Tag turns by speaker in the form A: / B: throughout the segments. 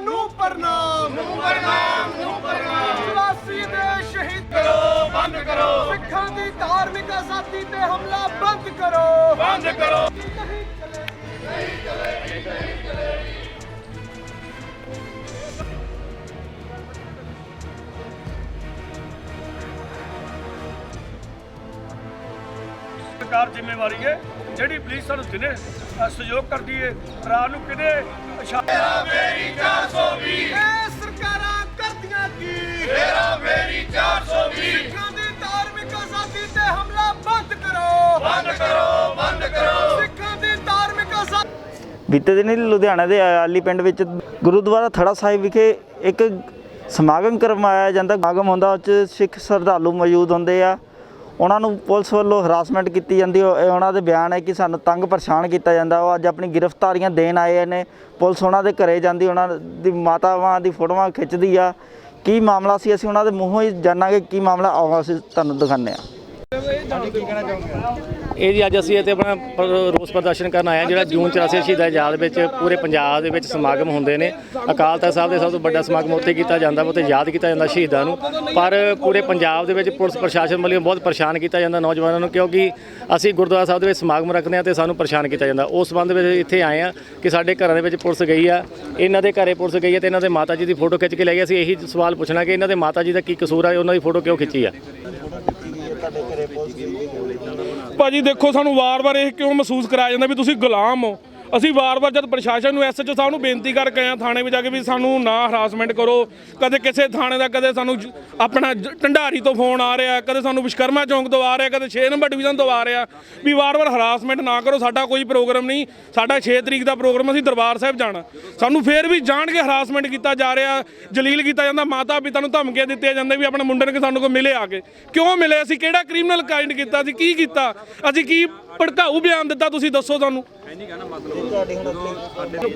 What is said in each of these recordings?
A: ਨੂੰ ਪ੍ਰਣਾਮ। ਨੂੰ ਪ੍ਰਣਾਮ ਨੂੰ ਪ੍ਰਣਾਮ। ਦੇ ਸ਼ਹੀਦ ਕਰੋ ਬੰਦ ਕਰੋ। ਸਿੱਖਾਂ ਦੀ ਧਾਰਮਿਕ ਆਜ਼ਾਦੀ ਤੇ ਹਮਲਾ ਬੰਦ ਕਰੋ। ਬੰਦ ਕਰੋ।
B: ਸਰਕਾਰ ਜ਼ਿੰਮੇਵਾਰੀ ਹੈ ਜਿਹੜੀ ਪੁਲਿਸ ਸਾਨੂੰ ਦਿਨੇ ਸਹਿਯੋਗ ਕਰਦੀ ਹੈ। ਰਾਤ ਨੂੰ ਕਿਤੇ ਇਸ਼ਾਰਾ
A: ਇਹ ਸਰਕਾਰਾਂ ਕਰਦੀਆਂ ਕੀ? ਮੇਰਾ ਮੇਰੀ 420 ਸਿੱਖਾਂ ਦੀ ਧਾਰਮਿਕ ਆਜ਼ਾਦੀ ਤੇ ਹਮਲਾ ਬੰਦ ਕਰੋ। ਬੰਦ ਕਰੋ ਬੰਦ ਕਰੋ। ਸਿੱਖਾਂ ਦੀ ਧਾਰਮਿਕ ਆਜ਼ਾਦੀ
C: ਬੀਤੇ ਦਿਨੀ ਲੁਧਿਆਣਾ ਦੇ ਆਲੀ ਪਿੰਡ ਵਿੱਚ ਗੁਰਦੁਆਰਾ ਥੜਾ ਸਾਹਿਬ ਵਿਖੇ ਇੱਕ ਸਮਾਗਮ ਕਰਵਾਇਆ ਜਾਂਦਾ। ਸਮਾਗਮ ਹੁੰਦਾ ਉਹ 'ਚ ਸਿੱਖ ਸ਼ਰਧਾਲੂ ਮੌਜੂਦ ਹੁੰਦੇ ਆ। ਉਹਨਾਂ ਨੂੰ ਪੁਲਿਸ ਵੱਲੋਂ ਹਰਾਸਮੈਂਟ ਕੀਤੀ ਜਾਂਦੀ ਉਹ- ਉਹਨਾਂ ਦੇ ਬਿਆਨ ਹੈ ਕਿ ਸਾਨੂੰ ਤੰਗ ਪਰੇਸ਼ਾਨ ਕੀਤਾ ਜਾਂਦਾ ਉਹ ਅੱਜ ਆਪਣੀ ਗ੍ਰਿਫਤਾਰੀਆਂ ਦੇਣ ਆਏ ਨੇ। ਪੁਲਿਸ ਉਹਨਾਂ ਦੇ ਘਰੇ ਜਾਂਦੀ, ਉਹਨਾਂ ਦੀ ਮਾਤਾਵਾਂ ਦੀ ਫੋਟੋਆਂ ਖਿੱਚਦੀ ਆ। ਕੀ ਮਾਮਲਾ ਸੀ? ਅਸੀਂ ਉਹਨਾਂ ਦੇ ਮੂੰਹੋਂ ਹੀ ਜਾਣਾਂਗੇ। ਕੀ ਮਾਮਲਾ ਆਓ ਅਸੀਂ ਤੁਹਾਨੂੰ ਦਿਖਾਉਂਦੇ ਆ
D: ਇਹ ਜੀ ਅੱਜ ਅਸੀਂ ਇੱਥੇ ਆਪਣਾ ਪ- ਰੋਸ ਪ੍ਰਦਰਸ਼ਨ ਕਰਨ ਆਏ ਹਾਂ, ਜਿਹੜਾ ਜੂਨ 84 ਸ਼ਹੀਦਾਂ ਦੀ ਯਾਦ ਵਿੱਚ ਪੂਰੇ ਪੰਜਾਬ ਦੇ ਵਿੱਚ ਸਮਾਗਮ ਹੁੰਦੇ ਨੇ। ਅਕਾਲ ਤਖਤ ਸਾਹਿਬ ਦੇ ਸਭ ਤੋਂ ਵੱਡਾ ਸਮਾਗਮ ਉੱਥੇ ਕੀਤਾ ਜਾਂਦਾ ਉੱਥੇ ਯਾਦ ਕੀਤਾ ਜਾਂਦਾ ਸ਼ਹੀਦਾਂ ਨੂੰ। ਪਰ ਪੂਰੇ ਪੰਜਾਬ ਦੇ ਵਿੱਚ ਪੁਲਿਸ ਪ੍ਰਸ਼ਾਸਨ ਵੱਲੋਂ ਬਹੁਤ ਪਰੇਸ਼ਾਨ ਕੀਤਾ ਜਾਂਦਾ ਨੌਜਵਾਨਾਂ ਨੂੰ, ਕਿਉਂਕਿ ਅਸੀਂ ਗੁਰਦੁਆਰਾ ਸਾਹਿਬ ਦੇ ਵਿੱਚ ਸਮਾਗਮ ਰੱਖਦੇ ਹਾਂ ਤੇ ਸਾਨੂੰ ਪਰੇਸ਼ਾਨ ਕੀਤਾ ਜਾਂਦਾ। ਉਸ ਸੰਬੰਧ ਵਿੱਚ ਇੱਥੇ ਆਏ ਆ ਕਿ ਸਾਡੇ ਘਰਾਂ ਦੇ ਵਿੱਚ ਪੁਲਿਸ ਗਈ ਆ, ਇਹਨਾਂ ਦੇ ਘਰੇ ਪੁਲਿਸ ਗਈ ਹੈ ਤੇ ਇਹਨਾਂ ਦੇ ਮਾਤਾ ਜੀ ਦੀ ਫੋਟੋ ਖਿੱਚ ਕੇ ਲੈ ਗਏ। ਅਸੀਂ ਇਹੀ ਸਵਾਲ ਪੁੱਛਣਾ ਕਿ ਇਹਨਾਂ ਦੇ ਮਾਤਾ ਜੀ ਦਾ ਕੀ ਕਸੂਰ ਆ, ਉਹਨਾਂ ਦੀ ਫੋਟੋ ਕਿਉਂ ਖਿੱਚੀ ਆ?
E: ਭਾਜੀ ਦੇਖੋ ਸਾਨੂੰ ਵਾਰ-ਵਾਰ ਇਹ ਕਿਉਂ ਮਹਿਸੂਸ ਕਰਾਇਆ ਜਾਂਦਾ ਵੀ ਤੁਸੀਂ ਗੁਲਾਮ ਹੋ? ਅਸੀਂ ਵਾਰ-ਵਾਰ ਜਦ ਪ੍ਰਸ਼ਾਸਨ ਨੂੰ ਐਸਐਚਓ ਸਾਹਿਬ ਨੂੰ ਬੇਨਤੀ ਕਰਕੇ ਆਏ ਹਾਂ ਥਾਣੇ ਵਿੱਚ ਜਾ ਕੇ ਵੀ ਸਾਨੂੰ ਨਾ ਹਰਾਸਮੈਂਟ ਕਰੋ, ਕਦੇ ਕਿਸੇ ਥਾਣੇ ਦਾ, ਕਦੇ ਸਾਨੂੰ ਜ- ਆਪਣਾ ਜ- ਢੰਡਾਰੀ ਤੋਂ ਫੋਨ ਆ ਰਿਹਾ, ਕਦੇ ਸਾਨੂੰ ਵਿਸ਼ਕਰਮਾ ਚੌਂਕ ਤੋਂ ਆ ਰਿਹਾ, ਕਦੇ 6 ਨੰਬਰ ਡਿਵੀਜ਼ਨ ਤੋਂ ਆ ਰਿਹਾ, ਵੀ ਵਾਰ-ਵਾਰ ਹਰਾਸਮੈਂਟ ਨਾ ਕਰੋ, ਸਾਡਾ ਕੋਈ ਪ੍ਰੋਗਰਾਮ ਨਹੀਂ, ਸਾਡਾ 6 ਤਰੀਕ ਦਾ ਪ੍ਰੋਗਰਾਮ ਅਸੀਂ ਦਰਬਾਰ ਸਾਹਿਬ ਜਾਣਾ। ਸਾਨੂੰ ਫੇਰ ਵੀ ਜਾਣ ਕੇ ਹਰਾਸਮੈਂਟ ਕੀਤਾ ਜਾ ਰਿਹਾ, ਜਲੀਲ ਕੀਤਾ ਜਾਂਦਾ, ਮਾਤਾ ਪਿਤਾ ਨੂੰ ਧਮਕੀਆਂ ਦਿੱਤੀਆਂ ਜਾਂਦੇ ਵੀ ਆਪਣਾ ਮੁੰਡੇ ਨੂੰ ਕਿ ਸਾਨੂੰ ਕੋ ਮਿਲੇ ਆ ਕੇ। ਕਿਉਂ ਮਿਲੇ? ਅਸੀਂ ਕਿਹੜਾ ਕ੍ਰਿਮੀਨਲ ਕਾਈਂਡ ਕੀਤਾ, ਅਸੀਂ ਕੀ ਕੀਤਾ? ਅਸੀਂ ਕੀ ਭੜਕਾਊ ਬਿਆਨ ਦਿੱਤਾ? ਤੁਸੀਂ ਦੱਸੋ ਸਾਨੂੰ।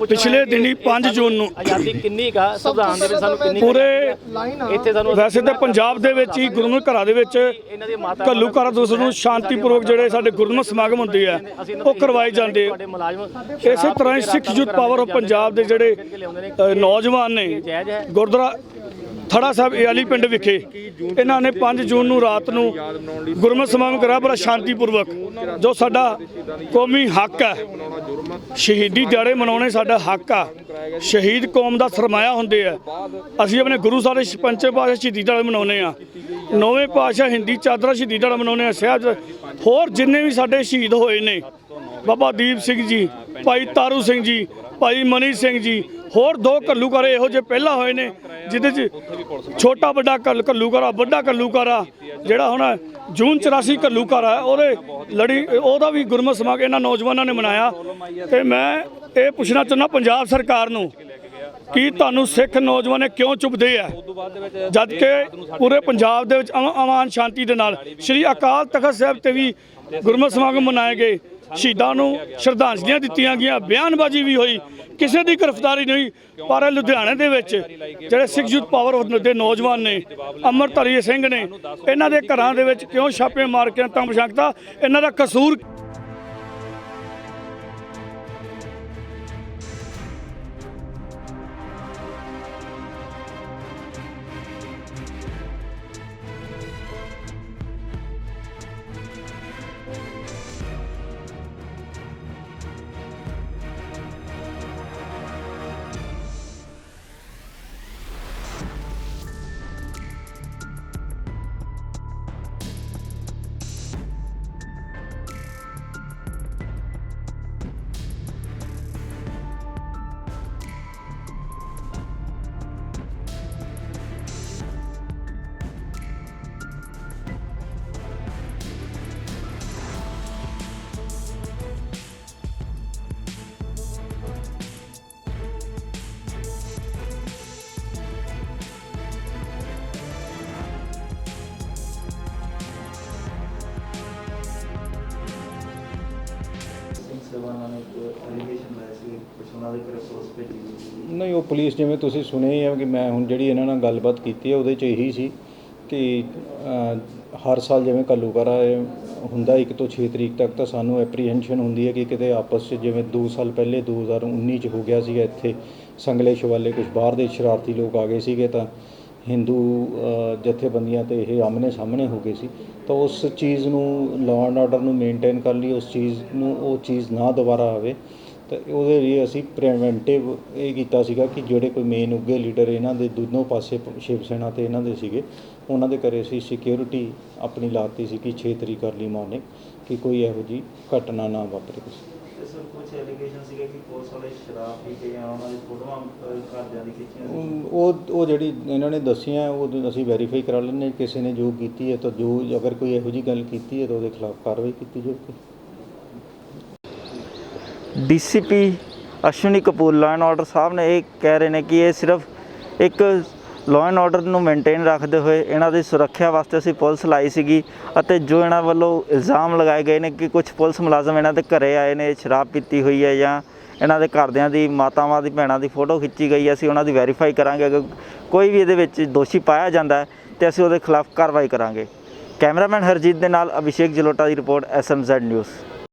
B: ਪਿਛਲੇ ਦਿਨੀ 5 ਜੂਨ ਨੂੰ
D: ਆਜ਼ਾਦੀ ਕਿੰਨੀ ਕਾ ਸੰਵਿਧਾਨ ਦੇ ਵਿੱਚ ਸਾਨੂੰ ਕਿੰਨੀ
B: ਪੂਰੇ
D: ਇੱਥੇ ਸਾਨੂੰ
B: ਵੈਸੇ ਤਾਂ ਪੰਜਾਬ ਦੇ ਵਿੱਚ ਹੀ ਗੁਰਮੁਖ ਘਰਾਂ ਦੇ ਵਿੱਚ ਘੱਲੂ ਘਰਾਂ ਤੋਂ ਨੂੰ ਸ਼ਾਂਤੀਪੂਰਵਕ ਜਿਹੜੇ ਸਾਡੇ ਗੁਰਮੁਖ ਸਮਾਗਮ ਹੁੰਦੇ ਆ ਉਹ ਕਰਵਾਏ ਜਾਂਦੇ ਇਸੇ ਤਰ੍ਹਾਂ ਹੀ Sikh youth power of Punjab ਦੇ ਜਿਹੜੇ ਨੌਜਵਾਨ ਨੇ ਗੁਰਦੁਆਰਾ ਥੜਾ ਸਾਹਿਬ ਏਆਲੀ ਪਿੰਡ ਵਿਖੇ ਇਹਨਾਂ ਨੇ 5 ਜੂਨ ਨੂੰ ਰਾਤ ਨੂੰ ਗੁਰਮਤਿ ਸਮਾਗਮ ਕਰਾਇਆ ਬੜਾ ਸ਼ਾਂਤੀਪੂਰਵਕ, ਜੋ ਸਾਡਾ ਕੌਮੀ ਹੱਕ ਹੈ। ਸ਼ਹੀਦੀ ਦਿਹਾੜੇ ਮਨਾਉਣੇ ਸਾਡਾ ਹੱਕ ਆ। ਸ਼ਹੀਦ ਕੌਮ ਦਾ ਸਰਮਾਇਆ ਹੁੰਦੇ ਆ। ਅਸੀਂ ਆਪਣੇ ਗੁਰੂ ਸਾਹਿਬ ਦੇ ਪੰਚੇ ਪਾਤਸ਼ਾਹ ਸ਼ਹੀਦੀ ਦਿਹਾੜੇ ਮਨਾਉਨੇ ਆ। ਨੌਵੇਂ ਪਾਤਸ਼ਾਹ ਹਿੰਦੀ ਚਾਦਰਾ ਸ਼ਹੀਦੀ ਦਿਹਾੜਾ ਮਨਾਉਨੇ ਆ। ਸਾਹਿਬ ਹੋਰ ਜਿੰਨੇ ਵੀ ਸਾਡੇ ਸ਼ਹੀਦ ਹੋਏ ਨੇ, ਬਾਬਾ ਦੀਪ ਸਿੰਘ ਜੀ, ਭਾਈ ਤਾਰੂ ਸਿੰਘ ਜੀ, ਭਾਈ ਮਨੀ ਸਿੰਘ ਜੀ, ਹੋਰ ਦੋ ਘੱਲੂਕਾਰੇ ਇਹੋ ਜਿਹੇ ਪਹਿਲਾਂ ਹੋਏ ਨੇ ਜਿਹਦੇ 'ਚ ਛੋਟਾ ਵੱਡਾ ਘੱਲ ਘੱਲੂਘਾਰਾ ਵੱਡਾ ਘੱਲੂਘਾਰਾ ਜਿਹੜਾ ਹੁਣ ਜੂਨ 84 ਘੱਲੂਘਾਰਾ ਉਹਦੇ ਲੜੀ, ਉਹਦਾ ਵੀ ਗੁਰਮਤਿ ਸਮਾਗਮ ਇਹਨਾਂ ਨੌਜਵਾਨਾਂ ਨੇ ਮਨਾਇਆ। ਤੇ ਮੈਂ ਇਹ ਪੁੱਛਣਾ ਚਾਹੁੰਦਾ ਪੰਜਾਬ ਸਰਕਾਰ ਨੂੰ ਕਿ ਤੁਹਾਨੂੰ ਸਿੱਖ ਨੌਜਵਾਨ ਕਿਉਂ ਚੁੱਪਦੇ ਆ? ਜਦ ਕਿ ਪੂਰੇ ਪੰਜਾਬ ਦੇ ਵਿੱਚ ਅਮਾਨ ਸ਼ਾਂਤੀ ਦੇ ਨਾਲ ਸ੍ਰੀ ਅਕਾਲ ਤਖਤ ਸਾਹਿਬ ਤੇ ਵੀ ਗੁਰਮਤਿ ਸਮਾਗਮ ਮਨਾਏ ਗਏ। ਸ਼ਹੀਦਾਂ ਨੂੰ ਸ਼ਰਧਾਂਜਲੀਆਂ ਦਿੱਤੀਆਂ ਗਈਆਂ, ਬਿਆਨਬਾਜ਼ੀ ਵੀ ਹੋਈ, ਕਿਸੇ ਦੀ ਗ੍ਰਿਫਤਾਰੀ ਨਹੀਂ ਪਰ ਲੁਧਿਆਣੇ ਦੇ ਵਿੱਚ ਜਿਹੜੇ ਸਿੱਖ ਯੂਥ ਪਾਵਰ ਦੇ ਨੌਜਵਾਨ ਨੇ ਅਮਰਤਰੀ ਸਿੰਘ ਨੇ, ਇਹਨਾਂ ਦੇ ਘਰਾਂ ਦੇ ਵਿੱਚ ਕਿਉਂ ਛਾਪੇ ਮਾਰ ਕੇ ਤੰਗ ਸ਼ੰਕਤਾ ਇਹਨਾਂ ਦਾ ਕਸੂਰ
F: ਨਹੀਂ ਉਹ ਪੁਲਿਸ ਜਿਵੇਂ ਤੁਸੀਂ ਸੁਣਿਆ ਹੀ ਹੈ ਕਿ ਮੈਂ ਹੁਣ ਜਿਹੜੀ ਇਹਨਾਂ ਨਾਲ ਗੱਲਬਾਤ ਕੀਤੀ ਹੈ ਉਹਦੇ 'ਚ ਇਹੀ ਸੀ ਕਿ ਅ, ਹਰ ਸਾਲ ਜਿਵੇਂ ਘੱਲੂਘਾਰਾ ਇਹ ਹੁੰਦਾ 1 ਤੋਂ 6 ਤਰੀਕ ਤੱਕ ਤਾਂ ਸਾਨੂੰ ਐਪਰੀਹੈਂਸ਼ਨ ਹੁੰਦੀ ਹੈ ਕਿ ਕਿਤੇ ਆਪਸ 'ਚ ਜਿਵੇਂ 2 ਸਾਲ ਪਹਿਲੇ 2019 'ਚ ਹੋ ਗਿਆ ਸੀਗਾ ਇੱਥੇ ਸੰਗਲੇ ਸ਼ਵਾਲੇ ਕੁਝ ਬਾਹਰ ਦੇ ਸ਼ਰਾਰਤੀ ਲੋਕ ਆ ਗਏ ਸੀਗੇ ਤਾਂ ਹਿੰਦੂ ਜਥੇਬੰਦੀਆਂ ਤੇ ਇਹ ਆਮਨੇ ਸਾਹਮਣੇ ਹੋ ਗਏ ਸੀ, ਤਾਂ ਉਸ ਚੀਜ਼ ਨੂੰ ਲਾਅ ਐਂਡ ਆਰਡਰ ਨੂੰ ਮੇਨਟੇਨ ਕਰਨ ਲਈ ਉਸ ਚੀਜ਼ ਨੂੰ ਉਹ ਚੀਜ਼ ਨਾ ਦੁਬਾਰਾ ਆਵੇ, ਤਾਂ ਉਹਦੇ ਲਈ ਅਸੀਂ ਪ੍ਰੀਵੈਂਟਿਵ ਇਹ ਕੀਤਾ ਸੀਗਾ ਕਿ ਜਿਹੜੇ ਕੋਈ ਮੇਨ ਉੱਗੇ ਲੀਡਰ ਇਹਨਾਂ ਦੇ ਦੋਨੋਂ ਪਾਸੇ ਸ਼ਿਵ ਸੈਨਾ ਤੇ ਇਹਨਾਂ ਦੇ ਸੀਗੇ, ਉਹਨਾਂ ਦੇ ਘਰੇ ਅਸੀਂ ਸਿਕਿਉਰਿਟੀ ਆਪਣੀ ਲਾਤੀ ਸੀ ਕਿ 6 ਤਰੀਕ ਅਰਲੀ ਮਾਰਨਿੰਗ ਕਿ ਕੋਈ ਇਹੋ ਜੀ ਘਟਨਾ ਨਾ ਵਾਪਰੇ। ਕਿਸੇ
C: ਸਰ ਕੁਝ ਐਲੀਗੇਸ਼ਨ ਸੀਗੇ ਕਿ ਪੁਲਿਸ ਵਾਲੇ ਸ਼ਰਾਬ ਪੀ ਕੇ ਜਾਂ ਉਹਨਾਂ ਦੀ ਫੋਟੋਆਂ ਘਰਦਿਆਂ ਦੀ ਖਿੱਚੀਆਂ
F: ਉਹ ਉਹ- ਉਹ ਜਿਹੜੀ ਇਹਨਾਂ ਨੇ ਦੱਸੀਆਂ ਉਹ ਅਸੀਂ ਵੈਰੀਫਾਈ ਕਰਾ ਲੈਂਦੇ। ਕਿਸੇ ਨੇ ਜੋ ਕੀਤੀ ਹੈ ਤਾਂ ਜੋ ਅਗਰ ਕੋਈ ਇਹੋ ਜੀ ਗੱਲ ਕੀਤੀ ਹੈ ਤਾਂ ਉਹਦੇ ਖਿਲਾਫ ਕਾਰਵਾਈ ਕੀਤੀ ਜਾਊਗੀ
C: DCP Ashwani Kapoor and order ਸਾਹਿਬ ਨੇ ਇਹ ਕਹਿ ਰਹੇ ਨੇ ਕਿ ਇਹ ਸਿਰਫ ਇੱਕ ਲਾਅ ਐਂਡ ਆਰਡਰ ਨੂੰ ਮੇਨਟੇਨ ਰੱਖਦੇ ਹੋਏ ਇਹਨਾਂ ਦੀ ਸੁਰੱਖਿਆ ਵਾਸਤੇ ਅਸੀਂ ਪੁਲਿਸ ਲਾਈ ਸੀਗੀ ਅਤੇ ਜੋ ਇਹਨਾਂ ਵੱਲੋਂ ਇਲਜ਼ਾਮ ਲਗਾਏ ਗਏ ਨੇ ਕਿ ਕੁਝ ਪੁਲਿਸ ਮੁਲਾਜ਼ਮ ਇਹਨਾਂ ਦੇ ਘਰੇ ਆਏ ਨੇ, ਸ਼ਰਾਬ ਪੀਤੀ ਹੋਈ ਹੈ ਜਾਂ ਇਹਨਾਂ ਦੇ ਘਰਦਿਆਂ ਦੀ, ਮਾਤਾਵਾਂ ਦੀ, ਭੈਣਾਂ ਦੀ ਫੋਟੋ ਖਿੱਚੀ ਗਈ ਹੈ, ਅਸੀਂ ਉਹਨਾਂ ਦੀ ਵੈਰੀਫਾਈ ਕਰਾਂਗੇ। ਅਗਰ ਕੋਈ ਵੀ ਇਹਦੇ ਵਿੱਚ ਦੋਸ਼ੀ ਪਾਇਆ ਜਾਂਦਾ ਹੈ, ਤੇ ਅਸੀਂ ਉਹਦੇ ਖਿਲਾਫ ਕਾਰਵਾਈ ਕਰਾਂਗੇ। ਕੈਮਰਾਮੈਨ ਹਰਜੀਤ ਦੇ ਨਾਲ ਅਭਿਸ਼ੇਕ ਜਲੋਟਾ ਦੀ ਰਿਪੋਰਟ ਐਸਐਮਜ਼ੈਡ ਨਿਊਜ਼